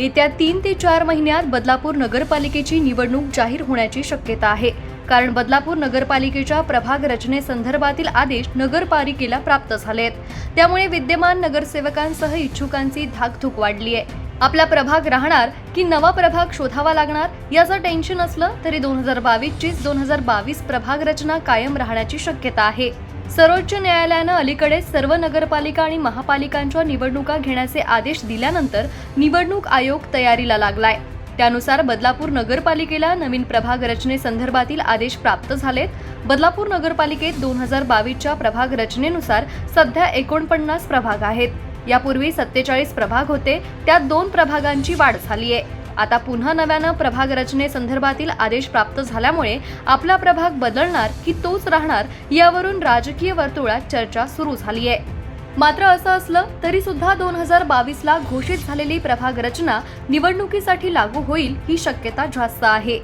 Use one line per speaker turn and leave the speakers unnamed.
येत्या तीन ते चार महिन्यात बदलापूर नगरपालिकेची निवडणूक जाहीर होण्याची शक्यता आहे. कारण बदलापूर नगरपालिकेच्या प्रभाग रचनेसंदर्भातील आदेश नगरपालिकेला प्राप्त झाले आहेत त्यामुळे विद्यमान नगरसेवकांसह इच्छुकांची धाकधूक वाढली आहे आपला प्रभाग राहणार की नवा प्रभाग शोधावा लागणार याचं टेन्शन असलं तरी दोन हजार बावीसचीच दोन हजार बावीस प्रभाग रचना कायम राहण्याची शक्यता आहे. सर्वोच्च न्यायालयानं अलीकडेच सर्व नगरपालिका आणि महापालिकांच्या निवडणुका घेण्याचे आदेश दिल्यानंतर निवडणूक आयोग तयारीला लागलाय. त्यानुसार बदलापूर नगरपालिकेला नवीन प्रभाग रचनेसंदर्भातील आदेश प्राप्त झालेत. बदलापूर नगरपालिकेत दोन हजार बावीसच्या प्रभाग रचनेनुसार सध्या एकोणपन्नास प्रभाग आहेत. यापूर्वी सत्तेचाळीस प्रभाग होते त्यात दोन प्रभागांची वाढ झाली आहे आता पुन्हा नव्यानं प्रभाग रचनेसंदर्भातील आदेश प्राप्त झाल्यामुळे आपला प्रभाग बदलणार की तोच राहणार यावरून राजकीय वर्तुळात चर्चा सुरू झाली आहे मात्र असं असलं तरी सुद्धा दोन हजार बावीस ला घोषित झालेली प्रभाग रचना निवडणुकीसाठी लागू होईल ही शक्यता जास्त आहे.